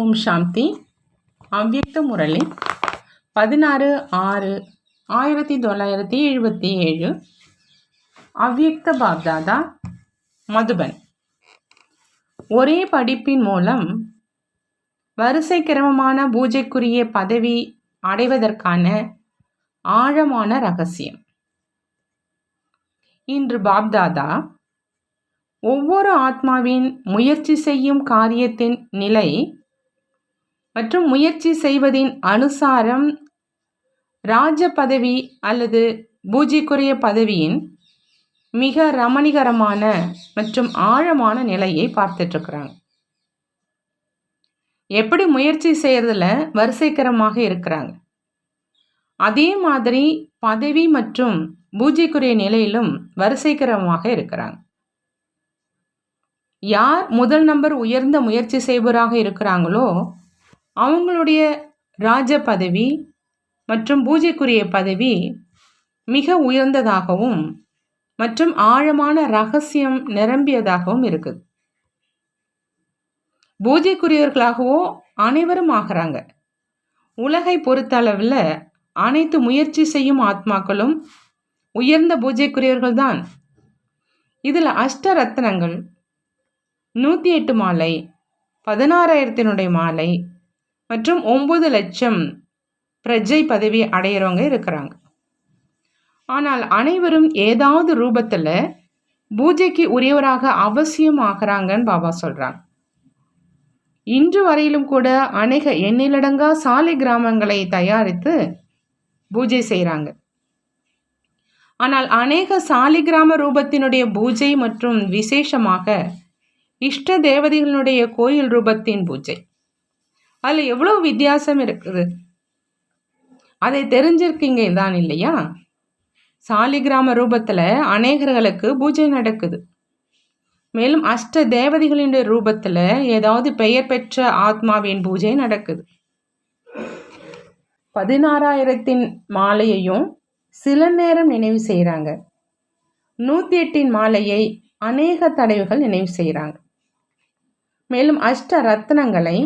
ஓம் சாந்தி. அவ்யக்த முரளி. பதினாறு ஆறு ஆயிரத்தி தொள்ளாயிரத்தி எழுபத்தி ஏழு அவ்யக்த பாப்தாதா மதுபன். ஒரே படிப்பின் மூலம் வரிசை கிரமமான பூஜைக்குரிய பதவி அடைவதற்கான ஆழமான ரகசியம். இன்று பாப்தாதா ஒவ்வொரு ஆத்மாவின் முயற்சி செய்யும் காரியத்தின் நிலை மற்றும் முயற்சி செய்வதின் அனுசாரம் ராஜ பதவி அல்லது பூஜைக்குரிய பதவியின் மிக ரமணிகரமான மற்றும் ஆழமான நிலையை பார்த்துட்ருக்குறாங்க எப்படி முயற்சி செய்கிறதுல வரிசைக்கரமாக இருக்கிறாங்க. அதே மாதிரி பதவி மற்றும் பூஜைக்குரிய நிலையிலும் வரிசைக்கரமாக இருக்கிறாங்க. யார் முதல் நம்பர் உயர்ந்த முயற்சி செய்பவராக இருக்கிறாங்களோ அவங்களுடைய ராஜ பதவி மற்றும் பூஜைக்குரிய பதவி மிக உயர்ந்ததாகவும் மற்றும் ஆழமான ரகசியம் நிரம்பியதாகவும் இருக்குது பூஜைக்குரியவர்களாகவோ அனைவரும் ஆகிறாங்க. உலகை பொறுத்தளவில் அனைத்து முயற்சி செய்யும் ஆத்மாக்களும் உயர்ந்த பூஜைக்குரியவர்கள் தான். இதில் அஷ்ட ரத்னங்கள் நூற்றி எட்டு மாலை பதினாறாயிரத்தினுடைய மாலை மற்றும் ஒம்பது லட்சம் பிரஜை பதவி அடையிறவங்க இருக்கிறாங்க. ஆனால் அனைவரும் ஏதாவது ரூபத்தில் பூஜைக்கு உரியவராக அவசியம் ஆகிறாங்கன்னு பாபா சொல்கிறாங்க இன்று வரையிலும் கூட அநேக எண்ணிலடங்கா சாலை கிராமங்களை தயாரித்து பூஜை செய்கிறாங்க ஆனால் அநேக சாலிகிராம ரூபத்தினுடைய பூஜை மற்றும் விசேஷமாக இஷ்ட தேவதைகளுடைய கோயில் ரூபத்தின் பூஜை. அதில் எவ்வளோ வித்தியாசம் இருக்குது? அதை தெரிஞ்சிருக்கீங்க தான் இல்லையா? சாலிகிராம ரூபத்தில் அநேகர்களுக்கு பூஜை நடக்குது. மேலும் அஷ்ட தேவதைகளின் ரூபத்தில் ஏதாவது பெயர் பெற்ற ஆத்மாவின் பூஜை நடக்குது. பதினாறாயிரத்தின் மாலையையும் சில நேரம் நினைவு செய்கிறாங்க நூற்றி எட்டின் மாலையை அநேக தடவைகள் நினைவு செய்கிறாங்க மேலும் அஷ்ட ரத்னங்களை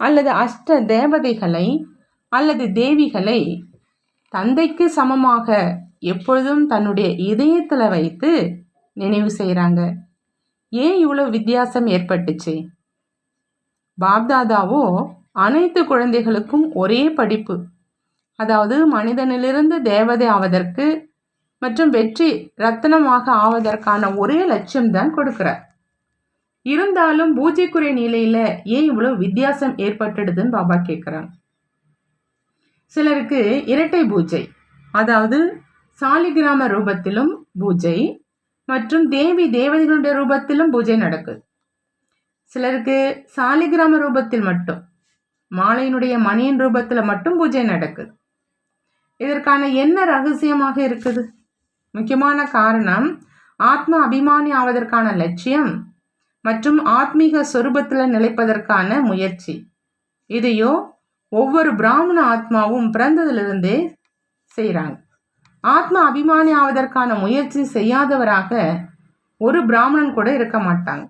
அல்லது அஷ்ட தேவதைகளை அல்லது தேவிகளை தந்தைக்கு சமமாக எப்பொழுதும் தன்னுடைய இதயத்தில் வைத்து நினைவு செய்கிறாங்க ஏன் இவ்வளோ வித்தியாசம் ஏற்பட்டுச்சு? பாப்தாதாவோ அனைத்து குழந்தைகளுக்கும் ஒரே படிப்பு. அதாவது மனிதனிலிருந்து தேவதை ஆவதற்கு மற்றும் வெற்றி ரத்தனமாக ஆவதற்கான ஒரே லட்சியம்தான் கொடுக்கிறார். இருந்தாலும் பூஜைக்குரிய நிலையில ஏன் இவ்வளவு வித்தியாசம் ஏற்பட்டுடுதுன்னு பாபா கேட்குறாங்க சிலருக்கு இரட்டை பூஜை அதாவது சாலிகிராம ரூபத்திலும் பூஜை மற்றும் தேவி தேவதைகளுடைய ரூபத்திலும் பூஜை நடக்குது. சிலருக்கு சாலிகிராம ரூபத்தில் மட்டும் மாலையினுடைய மணியின் ரூபத்தில் மட்டும் பூஜை நடக்குது. இதற்கான என்ன ரகசியமாக இருக்குது? முக்கியமான காரணம் ஆத்ம அபிமானி ஆவதற்கான லட்சியம் மற்றும் ஆத்மீக சொரூபத்தில் நிலைப்பதற்கான முயற்சி. இதையோ ஒவ்வொரு பிராமண ஆத்மாவும் பிறந்ததிலிருந்தே செய்கிறாங்க ஆத்ம அபிமானி ஆவதற்கான முயற்சி செய்யாதவராக ஒரு பிராமணன் கூட இருக்க மாட்டாங்க.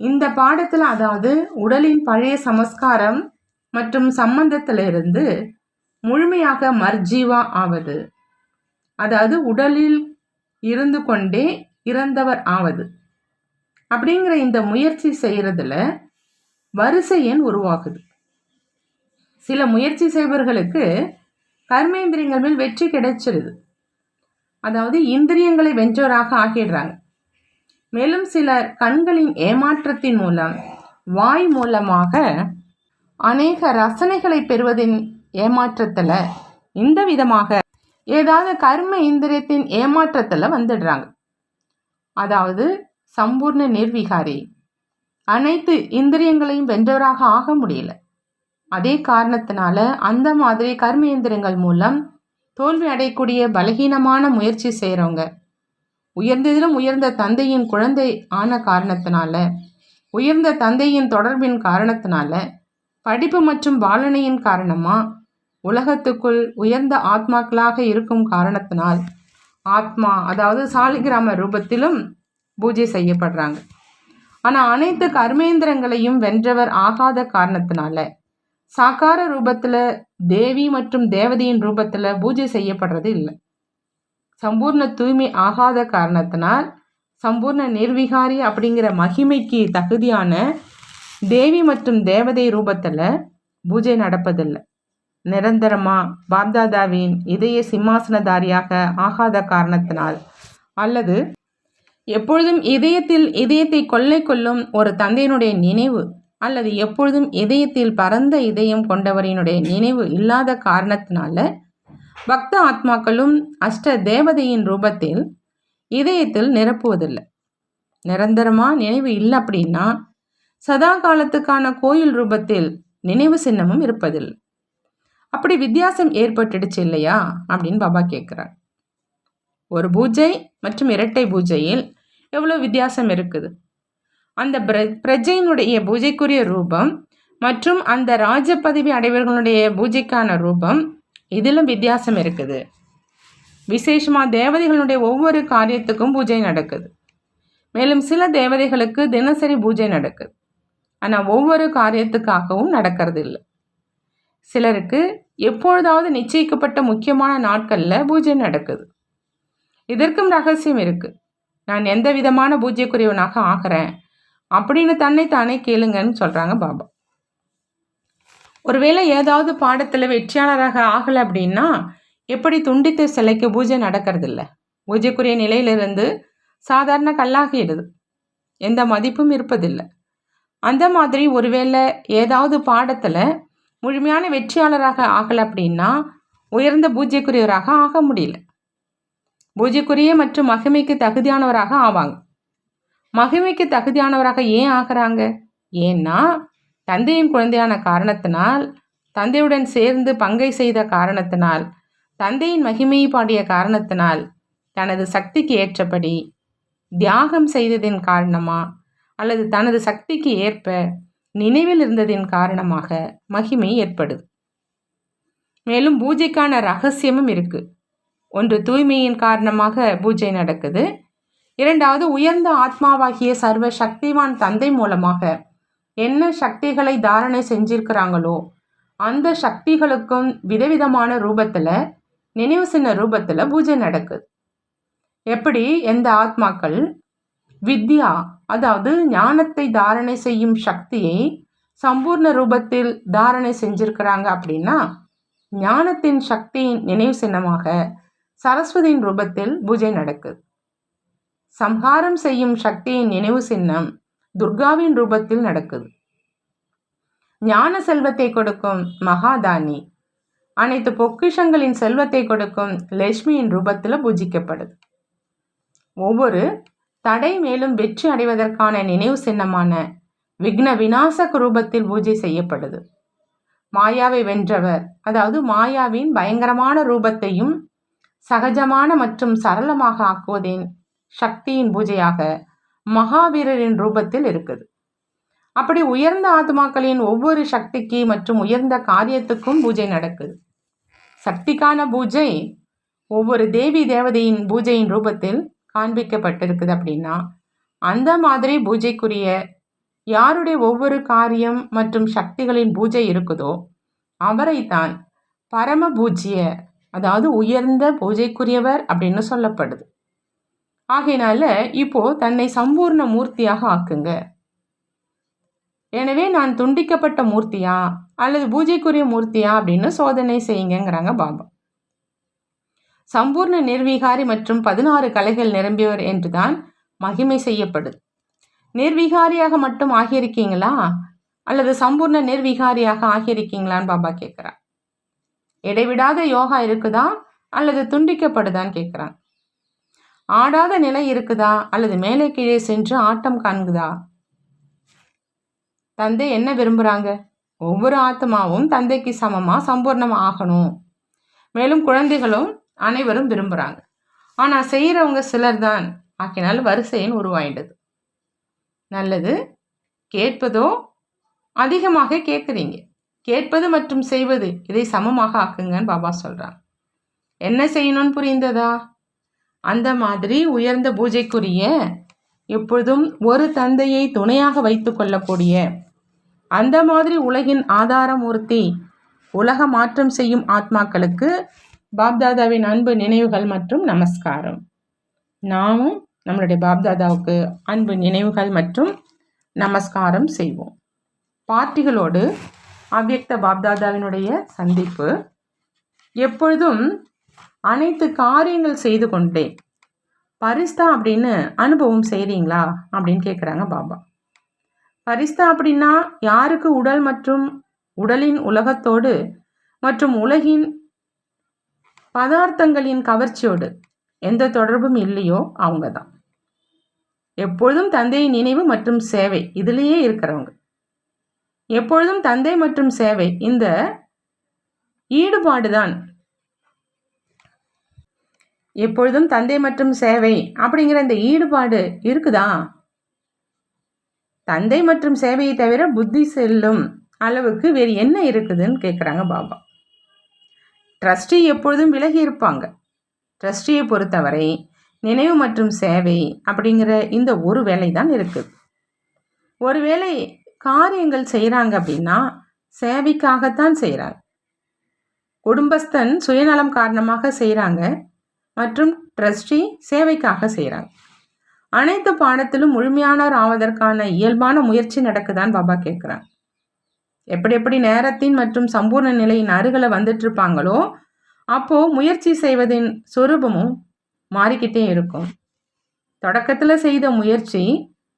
இந்த பாடத்தில் அதாவது உடலின் பழைய சமஸ்காரம் மற்றும் சம்பந்தத்திலிருந்து முழுமையாக மர்ஜீவா ஆவது. அதாவது உடலில் இருந்து கொண்டே இறந்தவர் ஆவது. அப்படிங்கிற இந்த முயற்சி செய்கிறதுல வரிசை எண் உருவாகுது. சில முயற்சி செய்பவர்களுக்கு கர்மேந்திரியங்கள் மேல் வெற்றி கிடைச்சிருது. அதாவது இந்திரியங்களை வென்றோராக ஆகிடுறாங்க மேலும் சிலர் கண்களின் ஏமாற்றத்தின் மூலம் வாய் மூலமாக அநேக ரசனைகளை பெறுவதின் ஏமாற்றத்தில் இந்த விதமாக ஏதாவது கர்ம இந்திரியத்தின் ஏமாற்றத்தில் வந்துடுறாங்க. அதாவது சம்பூர்ண நிர்விகாரி. அனைத்து இந்திரியங்களையும் வென்றவராக ஆக முடியல. அதே காரணத்தினால அந்த மாதிரி கர்மேந்திரங்கள் மூலம் தோல்வி அடையக்கூடிய பலகீனமான முயற்சி செய்கிறவங்க உயர்ந்ததிலும் உயர்ந்த தந்தையின் குழந்தை ஆன காரணத்தினால உயர்ந்த தந்தையின் தொடர்பின் காரணத்தினால படிப்பு மற்றும் பாலனையின் காரணமாக உலகத்துக்குள் உயர்ந்த ஆத்மாக்களாக இருக்கும் காரணத்தினால் ஆத்மா அதாவது சாலிகிராம ரூபத்திலும் பூஜை செய்யப்படுறாங்க. ஆனால் அனைத்து கர்மேந்திரங்களையும் வென்றவர் ஆகாத காரணத்தினால சாக்கார ரூபத்தில் தேவி மற்றும் தேவதையின் ரூபத்தில் பூஜை செய்யப்படுறது இல்லை. சம்பூர்ண தூய்மை ஆகாத காரணத்தினால் சம்பூர்ண நிர்விகாரி அப்படிங்கிற மகிமைக்கு தகுதியான தேவி மற்றும் தேவதை ரூபத்தில் பூஜை நடப்பதில்லை. நிரந்தரமாக பாப்தாதாவின் இதய சிம்மாசனதாரியாக ஆகாத காரணத்தினால் அல்லது எப்பொழுதும் இதயத்தில் இதயத்தை கொள்ளை கொள்ளும் ஒரு தந்தையினுடைய நினைவு அல்லது எப்பொழுதும் இதயத்தில் பரந்த இதயம் கொண்டவரினுடைய நினைவு இல்லாத காரணத்தினால பக்த ஆத்மாக்களும் அஷ்ட தேவதையின் ரூபத்தில் இதயத்தில் நிரப்புவதில்லை. நிரந்தரமாக நினைவு இல்லை அப்படின்னா சதா காலத்துக்கான கோயில் ரூபத்தில் நினைவு சின்னமும் இருப்பதில்லை. அப்படி வித்தியாசம் ஏற்பட்டுடுச்சு இல்லையா அப்படின்னு பாபா கேட்குறார் பூஜை மற்றும் இரட்டை பூஜையில் எவ்வளோ வித்தியாசம் இருக்குது? அந்த பிர பிரஜையினுடைய பூஜைக்குரிய ரூபம் மற்றும் அந்த ராஜ பதவி அடைவர்களுடைய பூஜைக்கான ரூபம் இதிலும் வித்தியாசம் இருக்குது. விசேஷமாக தேவதைகளுடைய ஒவ்வொரு காரியத்துக்கும் பூஜை நடக்குது. மேலும் சில தேவதைகளுக்கு தினசரி பூஜை நடக்குது. ஆனால் ஒவ்வொரு காரியத்துக்காகவும் நடக்கிறது இல்லை சிலருக்கு எப்பொழுதாவது நிச்சயிக்கப்பட்ட முக்கியமான நாட்களில் பூஜை நடக்குது. இதற்கும் ரகசியம் இருக்குது நான் எந்த விதமான பூஜ்யக்குரியவனாக ஆகிறேன்? அப்படின்னு தன்னை தானே கேளுங்கன்னு சொல்கிறாங்க பாபா. ஒருவேளை ஏதாவது பாடத்தில் வெற்றியாளராக ஆகலை அப்படின்னா எப்படி துண்டித்த சிலைக்கு பூஜை நடக்கிறதில்ல? பூஜைக்குரிய நிலையிலிருந்து சாதாரண கல்லாகிடுது. எந்த மதிப்பும் இருப்பதில்லை. அந்த மாதிரி ஒருவேளை ஏதாவது பாடத்தில் முழுமையான வெற்றியாளராக ஆகலை அப்படின்னா உயர்ந்த பூஜ்யக்குரியவராக ஆக முடியல. பூஜைக்குரிய மற்றும் மகிமைக்கு தகுதியானவராக ஆவாங்க. மகிமைக்கு தகுதியானவராக ஏன் ஆகிறாங்க? ஏன்னா தந்தையின் குழந்தையான காரணத்தினால் தந்தையுடன் சேர்ந்து பங்கை செய்த காரணத்தினால் தந்தையின் மகிமையை பாடிய காரணத்தினால் தனது சக்திக்கு ஏற்றபடி தியாகம் செய்ததின் காரணமா? அல்லது தனது சக்திக்கு ஏற்ப நினைவில் இருந்ததின் காரணமாக மகிமை ஏற்படுது. மேலும் பூஜைக்கான ரகசியமும் இருக்குது ஒன்று தூய்மையின் காரணமாக பூஜை நடக்குது. இரண்டாவது உயர்ந்த ஆத்மாவாகிய சர்வ சக்திவான் தந்தை மூலமாக என்ன சக்திகளை தாரணை செஞ்சிருக்கிறாங்களோ அந்த சக்திகளுக்கும் விதவிதமான ரூபத்தில் நினைவு சின்ன ரூபத்தில் பூஜை நடக்குது. எப்படி? எந்த ஆத்மாக்கள்? வித்யா அதாவது ஞானத்தை தாரணை செய்யும் சக்தியை சம்பூர்ண ரூபத்தில் தாரணை செஞ்சிருக்கிறாங்க அப்படின்னா ஞானத்தின் சக்தியின் நினைவு சின்னமாக சரஸ்வதியின் ரூபத்தில் பூஜை நடக்குது சம்ஹாரம் செய்யும் சக்தியின் நினைவு சின்னம் துர்காவின் ரூபத்தில் நடக்குது. ஞான செல்வத்தை கொடுக்கும் மகாதானி. அனைத்து பொக்கிஷங்களின் செல்வத்தை கொடுக்கும் லட்சுமியின் ரூபத்தில் பூஜிக்கப்படுது. ஒவ்வொரு தடை மேலும் வெற்றி அடைவதற்கான நினைவு சின்னமான விக்ன விநாசக ரூபத்தில் பூஜை செய்யப்படுது. மாயாவை வென்றவர் அதாவது மாயாவின் பயங்கரமான ரூபத்தையும் சகஜமான மற்றும் சரளமாக ஆக்குவதின் சக்தியின் பூஜையாக மகாவீரரின் ரூபத்தில் இருக்குது. அப்படி உயர்ந்த ஆத்மாக்களின் ஒவ்வொரு சக்திக்கு மற்றும் உயர்ந்த காரியத்துக்கும் பூஜை நடக்குது. சக்திக்கான பூஜை ஒவ்வொரு தேவி தேவதையின் பூஜையின் ரூபத்தில் காண்பிக்கப்பட்டிருக்குது அப்படின்னா அந்த மாதிரி பூஜைக்குரிய யாருடைய ஒவ்வொரு காரியம் மற்றும் சக்திகளின் பூஜை இருக்குதோ அவரைத்தான் பரம பூஜ்ய அதாவது உயர்ந்த பூஜைக்குரியவர் அப்படின்னு சொல்லப்படுது. ஆகையினால இப்போ தன்னை சம்பூர்ண மூர்த்தியாக ஆக்குங்க. எனவே நான் துண்டிக்கப்பட்ட மூர்த்தியா? அல்லது பூஜைக்குரிய மூர்த்தியா? அப்படின்னு சோதனை செய்யுங்கிறாங்க பாபா. சம்பூர்ண நிர்வீகாரி மற்றும் பதினாறு கலைகள் நிரம்பியவர் என்றுதான் மகிமை செய்யப்படுது. நிர்வீகாரியாக மட்டும் ஆகியிருக்கீங்களா? அல்லது சம்பூர்ண நிர்வீகாரியாக ஆகியிருக்கீங்களான்னு பாபா கேட்குறான் இடைவிடாத யோகா இருக்குதா அல்லது துண்டிக்கப்படுதான்னு கேட்குறாங்க ஆடாத நிலை இருக்குதா அல்லது மேலே கீழே சென்று ஆட்டம் காண்குதா? தந்தை என்ன விரும்புகிறாங்க ஒவ்வொரு ஆத்மாவும் தந்தைக்கு சமமாக சம்பூர்ணமாக ஆகணும். மேலும் குழந்தைகளும் அனைவரும் விரும்புகிறாங்க ஆனால் செய்கிறவங்க சிலர் தான் ஆக்கினால் வரிசையின் உருவாயிடுது நல்லது. கேட்பதோ அதிகமாக கேட்குறீங்க கேட்பது மற்றும் செய்வது இதை சமமாக ஆக்குங்கன்னு பாபா சொல்கிறாங்க என்ன செய்யணும்னு புரிந்ததா? அந்த மாதிரி உயர்ந்த பூஜைக்குரிய எப்பொழுதும் ஒரு தந்தையை துணையாக வைத்து கொள்ளக்கூடிய அந்த மாதிரி உலகின் ஆதாரமூர்த்தி உலக மாற்றம் செய்யும் ஆத்மாக்களுக்கு பாப்தாதாவின் அன்பு நினைவுகள் மற்றும் நமஸ்காரம். நாமும் நம்மளுடைய பாப்தாதாவுக்கு அன்பு நினைவுகள் மற்றும் நமஸ்காரம் செய்வோம். பார்ட்டிகளோடு அவ்யக்த பாப்தாதாவினுடைய சந்திப்பு. எப்பொழுதும் அனைத்து காரியங்கள் செய்து கொண்டே பரிஸ்தா அப்படின்னு அனுபவம் செய்கிறீங்களா அப்படின்னு கேட்குறாங்க பாபா. பரிஸ்தா அப்படின்னா யாருக்கு உடல் மற்றும் உடலின் உலகத்தோடு மற்றும் உலகின் பதார்த்தங்களின் கவர்ச்சியோடு எந்த தொடர்பும் இல்லையோ அவங்க தான் எப்பொழுதும் தந்தையின் நினைவு மற்றும் சேவை இதிலேயே இருக்கிறவங்க. எப்பொழுதும் தந்தை மற்றும் சேவை. இந்த ஈடுபாடு தான் எப்பொழுதும் தந்தை மற்றும் சேவை அப்படிங்கிற இந்த ஈடுபாடு இருக்குதா? தந்தை மற்றும் சேவையை தவிர புத்தி செல்லும் அளவுக்கு வேறு என்ன இருக்குதுன்னு கேட்குறாங்க பாபா. ட்ரஸ்டி எப்பொழுதும் விலகி இருப்பாங்க. ட்ரஸ்டியை பொறுத்தவரை நினைவு மற்றும் சேவை அப்படிங்கிற இந்த ஒரு வேலை தான் இருக்குது ஒருவேளை காரியங்கள் செய்கிறாங்க அப்படின்னா சேவைக்காகத்தான் செய்கிறார் குடும்பஸ்தன் சுயநலம் காரணமாக செய்கிறாங்க மற்றும் ட்ரஸ்டி சேவைக்காக செய்கிறாங்க அனைத்து பாடத்திலும் முழுமையானவர் ஆவதற்கான இயல்பான முயற்சி நடக்குதான் பாபா கேட்குறாங்க எப்படி எப்படி நேரத்தின் மற்றும் சம்பூர்ண நிலையின் அருகில் வந்துட்டு இருப்பாங்களோ அப்போது முயற்சி செய்வதின் சொரூபமும் மாறிக்கிட்டே இருக்கும். தொடக்கத்தில் செய்த முயற்சி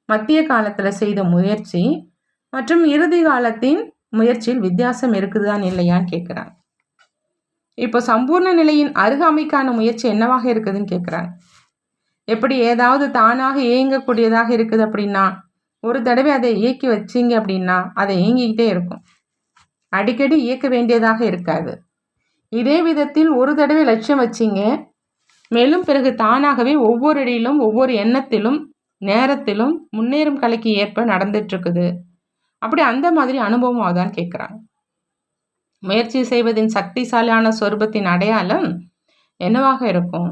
மத்திய காலத்தில் செய்த முயற்சி மற்றும் இறுதி காலத்தின் முயற்சியில் வித்தியாசம் இருக்குதுதான் இல்லையான்னு கேட்குறாங்க இப்போ சம்பூர்ண நிலையின் அருகாமைக்கான முயற்சி என்னவாக இருக்குதுன்னு கேட்குறாங்க எப்படி ஏதாவது தானாக இயங்கக்கூடியதாக இருக்குது அப்படின்னா ஒரு தடவை அதை இயக்கி வச்சிங்க அப்படின்னா அதை இயங்கிக்கிட்டே இருக்கும். அடிக்கடி இயக்க வேண்டியதாக இருக்காது. இதே விதத்தில் ஒரு தடவை லட்சியம் வச்சிங்க மேலும் பிறகு தானாகவே ஒவ்வொரு அடியிலும் ஒவ்வொரு எண்ணத்திலும் நேரத்திலும் முன்னேறும் கலைக்கு ஏற்ப நடந்துட்டுருக்குது அப்படி அந்த மாதிரி அனுபவம் அதான் கேட்குறாங்க முயற்சி செய்வதின் சக்திசாலியான சொருபத்தின் அடையாளம் என்னவாக இருக்கும்?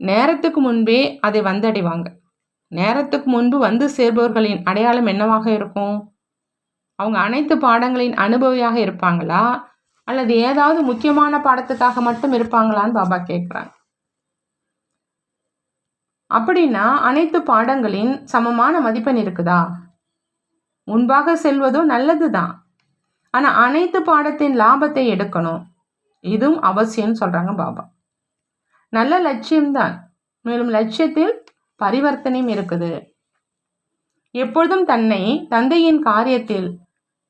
நேரத்துக்கு முன்பே அதை வந்தடைவாங்க. நேரத்துக்கு முன்பு வந்து சேர்பவர்களின் அடையாளம் என்னவாக இருக்கும்? அவங்க அனைத்து பாடங்களின் அனுபவியாக இருப்பாங்களா? அல்லது ஏதாவது முக்கியமான பாடத்துக்காக மட்டும் இருப்பாங்களான்னு பாபா கேட்குறாங்க அப்படின்னா அனைத்து பாடங்களின் சமமான மதிப்பெண் இருக்குதா? முன்பாக செல்வதும் நல்லது தான் ஆனால் அனைத்து பாடத்தின் லாபத்தை எடுக்கணும். இதுவும் அவசியம்னு சொல்கிறாங்க பாபா. நல்ல லட்சியம்தான். மேலும் லட்சியத்தில் பரிவர்த்தனையும் இருக்குது. எப்பொழுதும் தன்னை தந்தையின் காரியத்தில்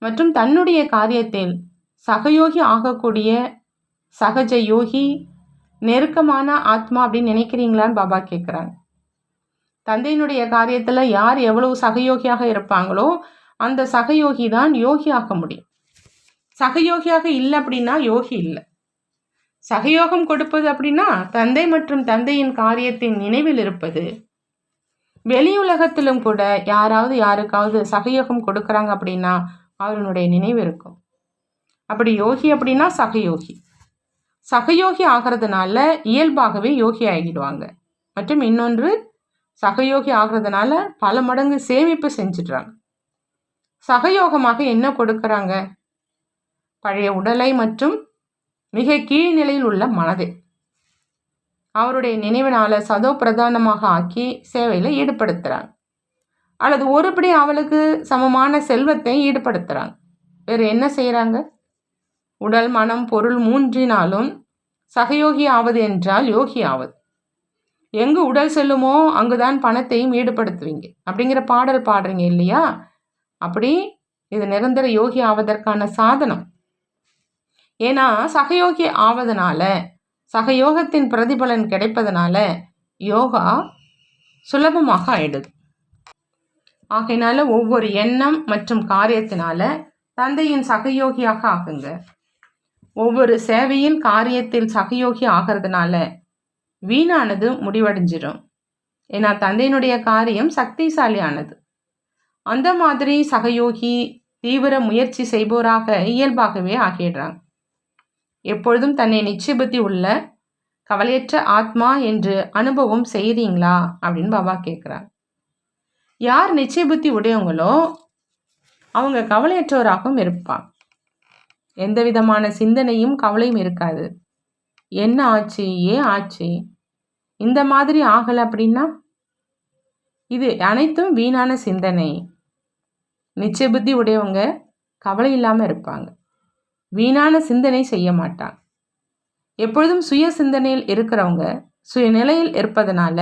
மற்றும் தன்னுடைய காரியத்தில் சகயோகி ஆகக்கூடிய சகஜ யோகி நெருக்கமான ஆத்மா அப்படின்னு நினைக்கிறீங்களான்னு பாபா கேட்குறாங்க தந்தையினுடைய காரியத்தில் யார் எவ்வளவு சகயோகியாக இருப்பாங்களோ அந்த சகயோகி தான் யோகி ஆக்க முடியும். சகயோகியாக இல்லை அப்படின்னா யோகி இல்லை. சகயோகம் கொடுப்பது அப்படின்னா தந்தை மற்றும் தந்தையின் காரியத்தின் நினைவில் இருப்பது. வெளியுலகத்திலும் கூட யாராவது யாருக்காவது சகயோகம் கொடுக்குறாங்க அப்படின்னா அவருடைய நினைவு இருக்கும். அப்படி யோகி அப்படின்னா சகயோகி. சகயோகி ஆகிறதுனால இயல்பாகவே யோகி ஆகிடுவாங்க. மற்றும் இன்னொன்று சகயோகி ஆகுறதுனால பல மடங்கு சேமிப்பு செஞ்சிடுறாங்க. சகயோகமாக என்ன கொடுக்குறாங்க? பழைய உடலை மற்றும் மிக கீழ்நிலையில் உள்ள மனதை. அவருடைய நினைவினால சதோ பிரதானமாக ஆக்கி சேவையில் ஈடுபடுத்துகிறாங்க அல்லது ஒருபடி அவளுக்கு சமமான செல்வத்தை ஈடுபடுத்துகிறாங்க வேறு என்ன செய்கிறாங்க உடல் மனம் பொருள் மூன்றினாலும் சகயோகி ஆவது என்றால் யோகி ஆவது. எங்கு உடல் செல்லுமோ அங்குதான் பணத்தையும் ஈடுபடுத்துவீங்க. அப்படிங்கிற பாடல் பாடுறீங்க இல்லையா? அப்படி இது நிரந்தர யோகி ஆவதற்கான சாதனம். ஏன்னா சகயோகி ஆவதனால சகயோகத்தின் பிரதிபலன் கிடைப்பதனால யோகா சுலபமாக ஆயிடுது. ஆகையினால ஒவ்வொரு எண்ணம் மற்றும் காரியத்தினால தந்தையின் சகயோகியாக ஆகுங்க. ஒவ்வொரு சேவையின் காரியத்தில் சகயோகி ஆகிறதுனால வீணானது முடிவடைஞ்சிடும் ஏன்னா தந்தையினுடைய காரியம் சக்திசாலியானது. அந்த மாதிரி சகயோகி தீவிர முயற்சி செய்பவராக இயல்பாகவே ஆகிடுறாங்க. எப்பொழுதும் தன்னை நிச்சயபுத்தி உள்ள கவலையற்ற ஆத்மா என்று அனுபவம் செய்கிறீங்களா அப்படின்னு பாபா கேட்குறார் யார் நிச்சயபுத்தி உடையவங்களோ அவங்க கவலையற்றவராகவும் இருப்பாங்க. எந்த விதமான சிந்தனையும் கவலையும் இருக்காது. என்ன ஆச்சு? ஏன் ஆச்சு? இந்த மாதிரி ஆகலை அப்படின்னா இது அனைத்தும் வீணான சிந்தனை. நிச்சய புத்தி உடையவங்க கவலை இல்லாமல் இருப்பாங்க. வீணான சிந்தனை செய்ய மாட்டாங்க. எப்பொழுதும் சுய சிந்தனையில் இருக்கிறவங்க சுயநிலையில் இருப்பதனால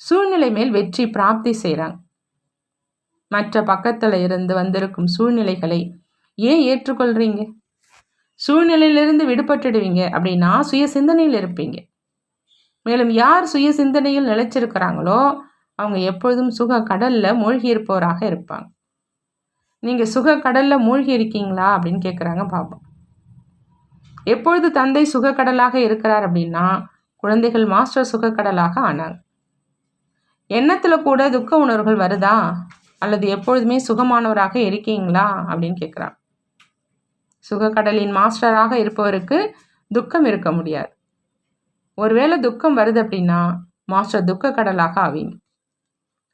சூழ்நிலை மேல் வெற்றி பிராப்தி செய்கிறாங்க மற்ற பக்கத்தில் இருந்து வந்திருக்கும் சூழ்நிலைகளை ஏன் ஏற்றுக்கொள்கிறீங்க சூழ்நிலையிலிருந்து விடுபட்டுடுவீங்க அப்படின்னா சுய சிந்தனையில் இருப்பீங்க. மேலும் யார் சுய சிந்தனையில் நிலைச்சிருக்கிறாங்களோ அவங்க எப்பொழுதும் சுக கடலில் மூழ்கியிருப்பவராக இருப்பாங்க. நீங்கள் சுக கடலில் மூழ்கி இருக்கீங்களா அப்படின்னு கேட்குறாங்க பாபா. எப்பொழுது தந்தை சுகக்கடலாக இருக்கிறார் அப்படின்னா குழந்தைகள் மாஸ்டர் சுகக்கடலாக ஆனாங்க. எண்ணத்தில் கூட துக்க உணர்வுகள் வருதா? அல்லது எப்பொழுதுமே சுகமானவராக இருக்கீங்களா? அப்படின்னு கேட்குறான் சுகக்கடலின் மாஸ்டராக இருப்பவருக்கு துக்கம் இருக்க முடியாது. ஒருவேளை துக்கம் வருது அப்படின்னா மாஸ்டர் துக்க கடலாக ஆவீங்க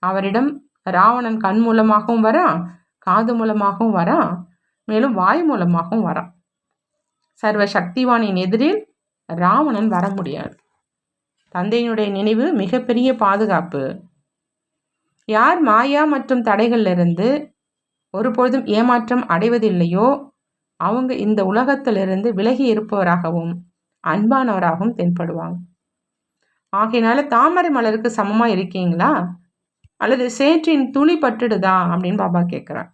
அவரிடம் ராவணன் கண் மூலமாகவும் வரான் காது மூலமாகவும் வரான் மேலும் வாய் மூலமாகவும் வரான் சர்வ சக்திவானின் எதிரில் ராவணன் வர முடியாது. தந்தையினுடைய நினைவு மிகப்பெரிய பாதுகாப்பு. யார் மாயா மற்றும் தடைகளிலிருந்து ஒருபொழுதும் ஏமாற்றம் அடைவதில்லையோ அவங்க இந்த உலகத்திலிருந்து விலகி இருப்பவராகவும் அன்பானவராகவும் தென்படுவாங்க. ஆகையினால தாமரை மலருக்கு சமமாக இருக்கீங்களா? அல்லது சேற்றின் துளி பட்டுடுதா? அப்படின்னு பாபா கேட்குறார்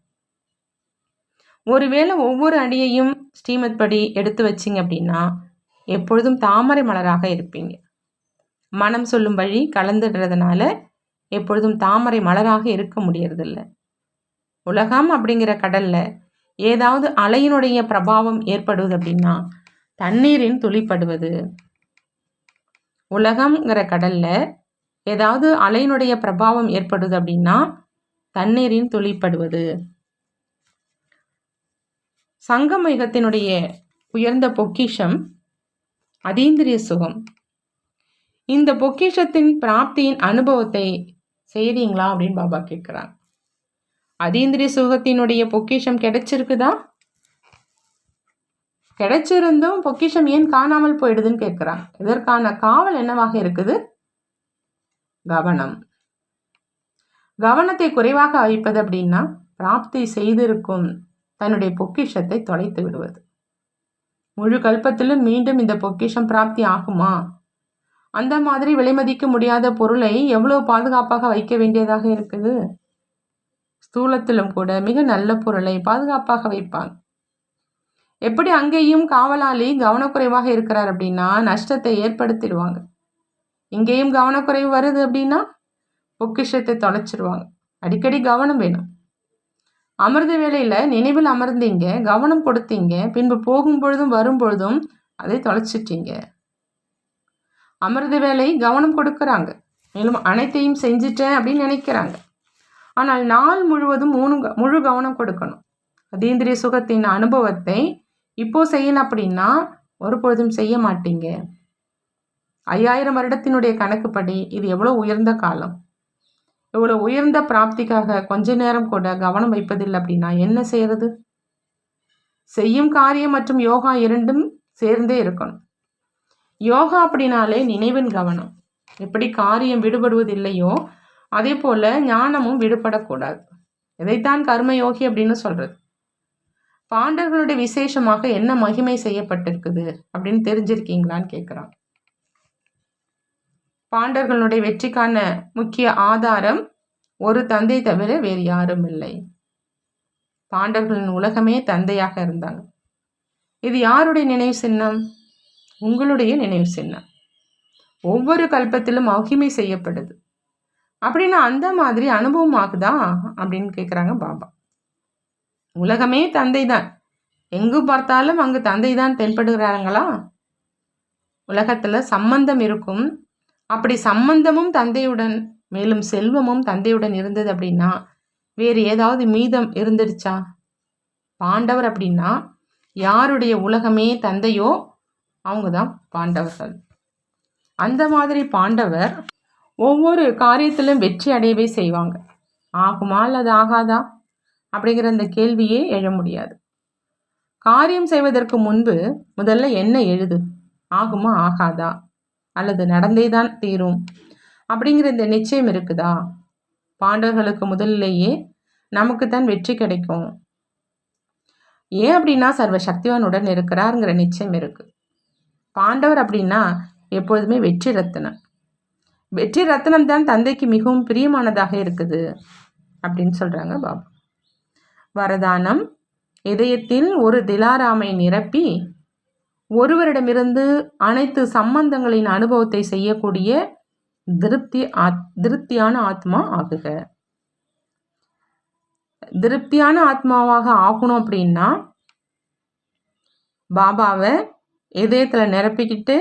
ஒருவேளை ஒவ்வொரு அடியையும் ஸ்ரீமத் படி எடுத்து வச்சிங்க அப்படின்னா எப்பொழுதும் தாமரை மலராக இருப்பீங்க. மனம் சொல்லும் வழி கலந்துடுறதுனால எப்பொழுதும் தாமரை மலராக இருக்க முடியறதில்ல. உலகம் அப்படிங்கிற கடல்ல ஏதாவது அலையினுடைய பிரபாவம் ஏற்படுவது அப்படின்னா தண்ணீரின் துளிப்படுவது. உலகம்ங்கிற கடல்ல ஏதாவது அலையினுடைய பிரபாவம் ஏற்படுது அப்படின்னா தண்ணீரின் துளிப்படுவது. சங்கமயுகத்தினுடைய உயர்ந்த பொக்கிஷம் அதீந்திரிய சுகம். இந்த பொக்கிஷத்தின் பிராப்தியின் அனுபவத்தை செய்கிறீங்களா அப்படின்னு பாபா கேட்குறாங்க அதீந்திரிய சுகத்தினுடைய பொக்கிஷம் கிடைச்சிருக்குதா? கிடைச்சிருந்தும் பொக்கிஷம் ஏன் காணாமல் போயிடுதுன்னு கேட்குறான். இதற்கான காவல் என்னவாக இருக்குது? கவனம். கவனத்தை குறைவாக வைப்பது அப்படின்னா பிராப்தி செய்திருக்கும் தன்னுடைய பொக்கிஷத்தை தொலைத்து விடுவது. முழு கல்பத்திலும் மீண்டும் இந்த பொக்கிஷம் பிராப்தி ஆகுமா? அந்த மாதிரி விலைமதிக்க முடியாத பொருளை எவ்வளோ பாதுகாப்பாக வைக்க வேண்டியதாக இருக்குது? ஸ்தூலத்திலும் கூட மிக நல்ல பொருளை பாதுகாப்பாக வைப்பாங்க எப்படி அங்கேயும் காவலாளி கவனக்குறைவாக இருக்கிறார் அப்படின்னா நஷ்டத்தை ஏற்படுத்திடுவாங்க. இங்கேயும் கவனக்குறைவு வருது அப்படின்னா பொக்கிஷத்தை தொலைச்சிருவாங்க. அடிக்கடி கவனம் வேணும். அமிர்த வேலையில் நினைவில் அமர்ந்தீங்க கவனம் கொடுத்தீங்க பின்பு போகும் பொழுதும் வரும் பொழுதும் அதை தொலைச்சிட்டீங்க. அமிர்த வேலை கவனம் கொடுக்குறாங்க. மேலும் அனைத்தையும் செஞ்சிட்டேன் அப்படின்னு நினைக்கிறாங்க. ஆனால் நாள் முழுவதும் மூணு முழு கவனம் கொடுக்கணும். அதீந்திரிய சுகத்தின் அனுபவத்தை இப்போ செய்யணும் அப்படின்னா ஒரு பொழுதும் செய்ய மாட்டீங்க. ஐயாயிரம் வருடத்தினுடைய கணக்குப்படி இது எவ்வளோ உயர்ந்த காலம். இவ்வளோ உயர்ந்த பிராப்திக்காக கொஞ்ச நேரம் கூட கவனம் வைப்பதில்லை அப்படின்னா என்ன செய்யறது? செய்யும் காரியம் மற்றும் யோகா இரண்டும் சேர்ந்தே இருக்கணும். யோகா அப்படின்னாலே நினைவின் கவனம். எப்படி காரியம் விடுபடுவதில்லையோ அதே போல் ஞானமும் விடுபடக்கூடாது. இதைத்தான் கர்மயோகி அப்படின்னு சொல்கிறது பாண்டவர்களுடைய விசேஷமாக என்ன மகிமை செய்யப்பட்டிருக்குது அப்படின்னு தெரிஞ்சிருக்கீங்களான்னு கேட்குறான் பாண்டர்களுடைய வெற்றிக்கான முக்கிய ஆதாரம் ஒரு தந்தை தவிர வேறு யாரும் இல்லை. பாண்டவர்களின் உலகமே தந்தையாக இருந்தாங்க. இது யாருடைய நினைவு சின்னம்? உங்களுடைய நினைவு சின்னம். ஒவ்வொரு கல்பத்திலும் மகிமை செய்யப்படுது. அப்படின்னா அந்த மாதிரி அனுபவம் ஆகுதா அப்படின்னு கேட்குறாங்க பாபா. உலகமே தந்தை தான் எங்கு பார்த்தாலும் அங்கு தந்தை தான் தென்படுகிறாங்களா உலகத்தில் சம்பந்தம் இருக்கும். அப்படி சம்பந்தமும் தந்தையுடன் மேலும் செல்வமும் தந்தையுடன் இருந்தது அப்படின்னா வேறு ஏதாவது மீதம் இருந்துடுச்சா? பாண்டவர் அப்படின்னா யாருடைய உலகமே தந்தையோ அவங்க தான் பாண்டவர்கள். அந்த மாதிரி பாண்டவர் ஒவ்வொரு காரியத்திலும் வெற்றி அடையவே செய்வாங்க. ஆகுமா அல்லது ஆகாதா? அப்படிங்கிற அந்த கேள்வியே எழ முடியாது. காரியம் செய்வதற்கு முன்பு முதல்ல என்ன எழுது? ஆகுமா ஆகாதா? அல்லது நடந்தே தான் தீரும்? அப்படிங்கிற இந்த நிச்சயம் இருக்குதா? பாண்டவர்களுக்கு முதல்லையே நமக்கு தான் வெற்றி கிடைக்கும். ஏன் அப்படின்னா சர்வ சக்திவானுடன் இருக்கிறாருங்கிற நிச்சயம் இருக்கு. பாண்டவர் அப்படின்னா எப்பொழுதுமே வெற்றி ரத்தனம். வெற்றி ரத்தனம் தான் தந்தைக்கு மிகவும் பிரியமானதாக இருக்குது அப்படின்னு சொல்கிறாங்க பாபு. வரதானம். இதயத்தில் ஒரு திலாராமை நிரப்பி ஒருவரிடமிருந்து அனைத்து சம்பந்தங்களின் அனுபவத்தை செய்யக்கூடிய திருப்தி ஆத் திருப்தியான ஆத்மா ஆகுக. திருப்தியான ஆத்மாவாக ஆகணும் அப்படின்னா பாபாவை இதயத்தில் நிரப்பிக்கிட்டு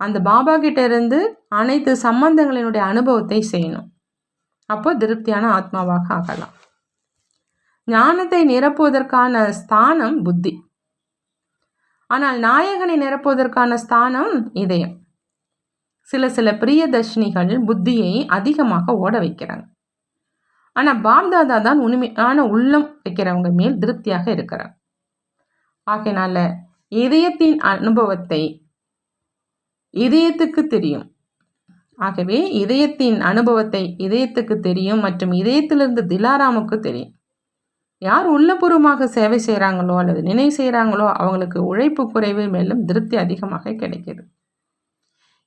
அந்த பாபா கிட்ட இருந்து அனைத்து சம்பந்தங்களினுடைய அனுபவத்தை செய்யணும். அப்போ திருப்தியான ஆத்மாவாக ஆகலாம். ஞானத்தை நிரப்புவதற்கான ஸ்தானம் புத்தி. ஆனால் நாயகனை நிரப்புவதற்கான ஸ்தானம் இதயம். சில சில பிரியதர்ஷினிகள் புத்தியை அதிகமாக ஓட வைக்கிறாங்க. ஆனால் பாப்தாதா தான் உண்மையான உள்ளம் வைக்கிறவங்க மேல் திருப்தியாக இருக்கிறார். ஆகையினால இதயத்தின் அனுபவத்தை இதயத்துக்கு தெரியும். ஆகவே இதயத்தின் அனுபவத்தை இதயத்துக்கு தெரியும் மற்றும் இதயத்திலிருந்து திலாராமுக்கு தெரியும். யார் உள்ளபூர்வமாக சேவை செய்கிறாங்களோ அல்லது நினைவு செய்கிறாங்களோ அவங்களுக்கு உழைப்பு குறைவு மேலும் திருப்தி அதிகமாக கிடைக்கிது.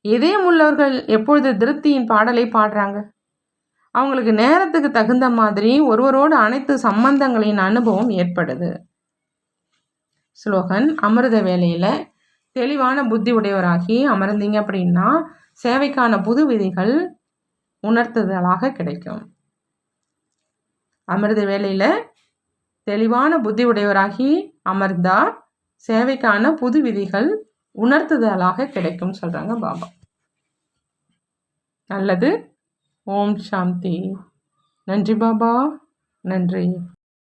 இதயம் உள்ளவர்கள் எப்பொழுது திருப்தியின் பாடலை பாடுறாங்க? அவங்களுக்கு நேரத்துக்கு தகுந்த மாதிரி ஒருவரோடு அனைத்து சம்பந்தங்களின் அனுபவம் ஏற்படுது. ஸ்லோகன் அமிர்த வேலையில் தெளிவான புத்தி உடையவராகி அமர்ந்தீங்க அப்படின்னா சேவைக்கான புது விதிகள் உணர்த்துதலாக கிடைக்கும். அமிர்த வேலையில் தெளிவான புத்தி உடையவராகி அமர்ந்தா சேவைக்கான புது விதிகள் உணர்த்துதலாக கிடைக்கும் சொல்கிறாங்க பாபா. நல்லது. ஓம் சாந்தி. நன்றி பாபா. நன்றி.